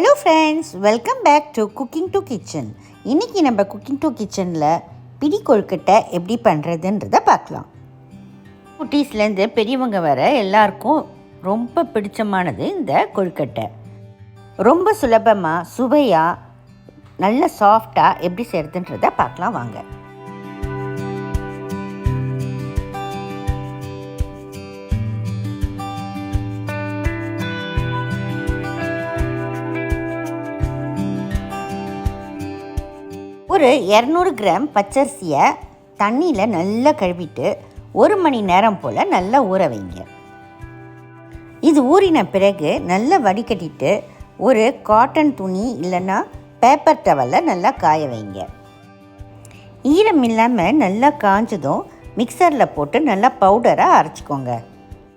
Hello friends welcome back to cooking to kitchen இன்றைக்கி நம்ம cooking to கிச்சனில் பிடி கொழுக்கட்டை எப்படி பண்ணுறதுன்றத பார்க்கலாம். குட்டீஸ்லேருந்து பெரியவங்க வர எல்லாருக்கும் ரொம்ப பிடிச்சமானது இந்த கொழுக்கட்டை. ரொம்ப சுலபமாக சுவையாக நல்ல சாஃப்டாக எப்படி செய்கிறதுன்றத பார்க்கலாம் வாங்க. ஒரு இரநூறு கிராம் பச்சரிசியை தண்ணியில் நல்லா கழுவிட்டு ஒரு மணி நேரம் போல் நல்லா ஊற வைங்க. இது ஊறின பிறகு நல்லா வடிகட்டிட்டு ஒரு காட்டன் துணி இல்லைன்னா பேப்பர் டவலில் நல்லா காய வைங்க. ஈரம் இல்லாமல் நல்லா காஞ்சதும் மிக்சரில் போட்டு நல்லா பவுடராக அரைச்சிக்கோங்க.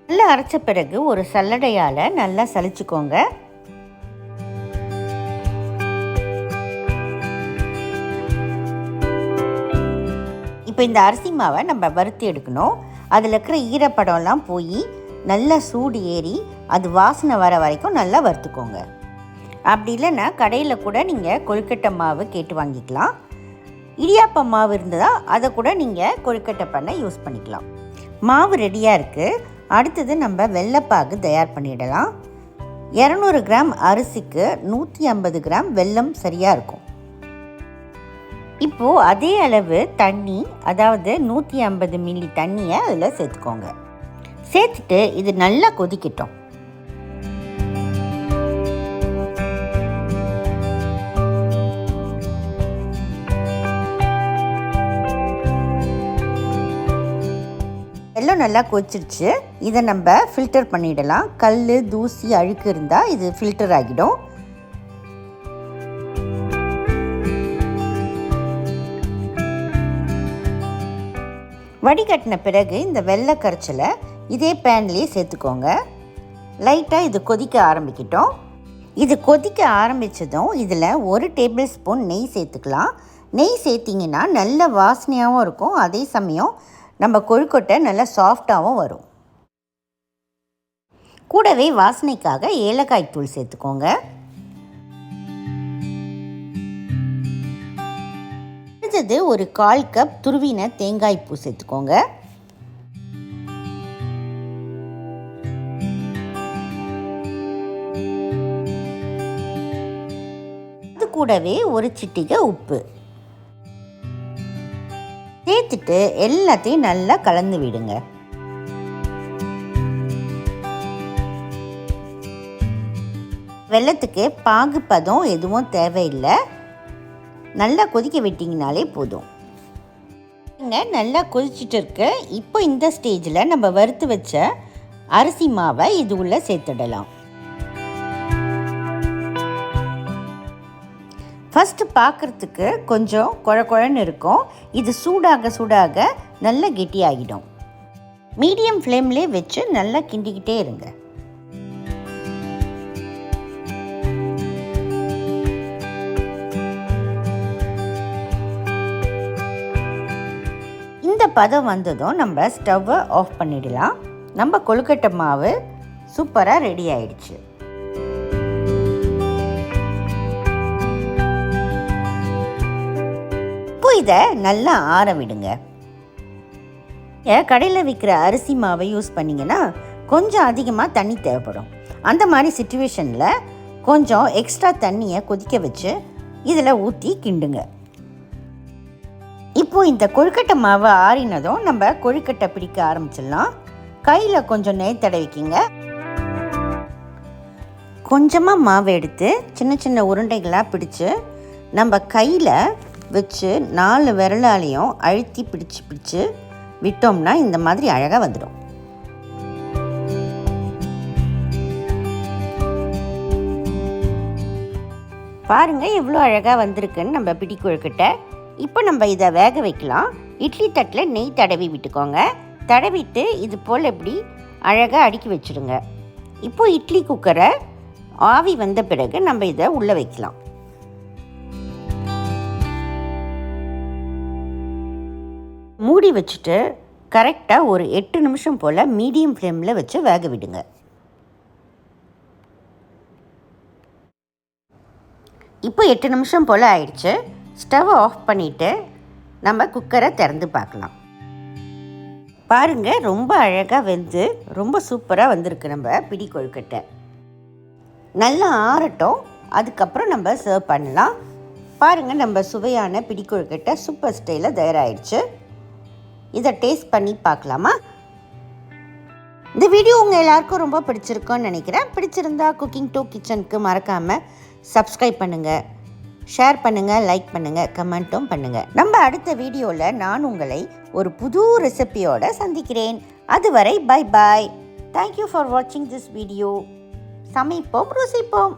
நல்லா அரைச்ச பிறகு ஒரு சல்லடையால் நல்லா சலிச்சுக்கோங்க. இப்போ இந்த அரிசி மாவை நம்ம வறுத்து எடுக்கணும். அதில் இருக்கிற ஈரப்படம்லாம் போய் நல்லா சூடு ஏறி அது வாசனை வர வரைக்கும் நல்லா வறுத்துக்கோங்க. அப்படி இல்லைன்னா கடையில் கூட நீங்கள் கொழுக்கட்டை மாவு கேட்டு வாங்கிக்கலாம். இடியாப்ப மாவு இருந்ததா அதை கூட நீங்கள் கொழுக்கட்டை பண்ண யூஸ் பண்ணிக்கலாம். மாவு ரெடியாக இருக்குது அடுத்தது நம்ம வெள்ளைப்பாகு தயார் பண்ணிடலாம். இரநூறு கிராம் அரிசிக்கு நூற்றி ஐம்பது கிராம் வெல்லம் சரியாக இருக்கும். இப்போது அதே அளவு தண்ணி அதாவது நூற்றி ஐம்பது மில்லி தண்ணியை அதில் சேர்த்துக்கோங்க. சேர்த்துட்டு இது நல்லா கொதிக்கட்டும். எல்லாம் நல்லா கொதிச்சிருச்சு. இதை நம்ம ஃபில்டர் பண்ணிடலாம். கல் தூசி அழுக்கு இருந்தால் இது ஃபில்டர் ஆகிடும். வடிகட்டின பிறகு இந்த வெள்ளை கரைச்சலை இதே பேன்லேயே சேர்த்துக்கோங்க. லைட்டாக இது கொதிக்க ஆரம்பிக்கிட்டோம். இது கொதிக்க ஆரம்பித்ததும் இதில் ஒரு டேபிள் ஸ்பூன் நெய் சேர்த்துக்கலாம். நெய் சேர்த்திங்கன்னா நல்ல வாசனையாகவும் இருக்கும். அதே சமயம் நம்ம கொழுக்கொட்டை நல்லா சாஃப்டாகவும் வரும். கூடவே வாசனைக்காக ஏலக்காய் தூள் சேர்த்துக்கோங்க. அடுத்தது ஒரு கால் கப் துருவின தேங்காய் பூ சேர்த்துக்கோங்க. அது கூடவே ஒரு சிட்டிகை உப்பு. சேர்த்துட்டு எல்லாத்தையும் நல்லா கலந்து விடுங்க. வெள்ளத்துக்கு பாகு பதம் எதுவும் தேவையில்லை. நல்லா கொதிக்க விட்டிங்கனாலே போதும். நல்லா கொதிச்சுட்டு இருக்கு. இப்போ இந்த ஸ்டேஜில் நம்ம வறுத்து வச்ச அரிசி மாவை இது உள்ளே சேர்த்துடலாம். ஃபஸ்ட்டு பார்க்குறதுக்கு கொஞ்சம் குழ குழன்னு இருக்கும். இது சூடாக சூடாக நல்லா கெட்டியாகிடும். மீடியம் ஃப்ளேம்லேயே வச்சு நல்லா கிண்டிக்கிட்டே இருங்க. பதம் வந்ததும் நம்ம ஸ்டவ்வை ஆஃப் பண்ணிடலாம். நம்ம கொழுக்கட்டை மாவு சூப்பராக ரெடி ஆயிடுச்சு. இப்போ இதை நல்லா ஆற விடுங்க. கடையில் விற்கிற அரிசி மாவை யூஸ் பண்ணிங்கன்னா கொஞ்சம் அதிகமாக தண்ணி தேவைப்படும். அந்த மாதிரி சுச்சுவேஷனில் கொஞ்சம் எக்ஸ்ட்ரா தண்ணியை கொதிக்க வச்சு இதில் ஊற்றி கிண்டுங்க. இப்போது இந்த கொழுக்கட்டை மாவு ஆறினதும் நம்ம கொழுக்கட்டை பிடிக்க ஆரம்பிச்சிடலாம். கையில் கொஞ்சம் நெய் தடவிக்கிங்க. கொஞ்சமாக மாவு எடுத்து சின்ன சின்ன உருண்டைகளாக பிடிச்சு நம்ம கையில் வச்சு நாலு விரலாலையும் அழுத்தி பிடிச்சு பிடிச்சு விட்டோம்னா இந்த மாதிரி அழகாக வந்துடும். பாருங்கள் எவ்வளோ அழகாக வந்திருக்குன்னு நம்ம பிடி கொழுக்கட்டை. இப்போ நம்ம இதை வேக வைக்கலாம். இட்லி தட்டில் நெய் தடவி விட்டுக்கோங்க. தடவிட்டு இது போல் எப்படி அழகாக அடுக்கி வச்சுடுங்க இப்போ இட்லி குக்கரை ஆவி வந்த பிறகு நம்ம இதை உள்ளே வைக்கலாம். மூடி வச்சுட்டு கரெக்டாக ஒரு எட்டு நிமிஷம் போல் மீடியம் ஃப்ளேமில் வச்சு வேக விடுங்க. இப்போ எட்டு நிமிஷம் போல் ஆயிடுச்சு. ஸ்டவ் ஆஃப் பண்ணிவிட்டு நம்ம குக்கரை திறந்து பார்க்கலாம். பாருங்கள் ரொம்ப அழகாக வெந்து ரொம்ப சூப்பராக வந்திருக்கு நம்ம பிடி கொழுக்கட்டை. நல்லா ஆறட்டும் அதுக்கப்புறம் நம்ம சர்வ் பண்ணலாம். பாருங்கள் நம்ம சுவையான பிடி கொழுக்கட்டை சூப்பர் ஸ்டைலில் தயாராகிடுச்சு இதை டேஸ்ட் பண்ணி பார்க்கலாமா? இந்த வீடியோ உங்கள் எல்லாருக்கும் ரொம்ப பிடிச்சிருக்குன்னு நினைக்கிறேன். பிடிச்சிருந்தா குக்கிங் டூ கிச்சனுக்கு மறக்காமல் சப்ஸ்கிரைப் பண்ணுங்கள் ஷேர் பண்ணுங்கள் லைக் பண்ணுங்கள் கமெண்ட்டும் பண்ணுங்கள் நம்ம அடுத்த வீடியோவில் நான் உங்களை ஒரு புது ரெசிபியோட சந்திக்கிறேன். அதுவரை bye bye thank you for வாட்சிங் திஸ் வீடியோ சமைப்போம் ருசிப்போம்.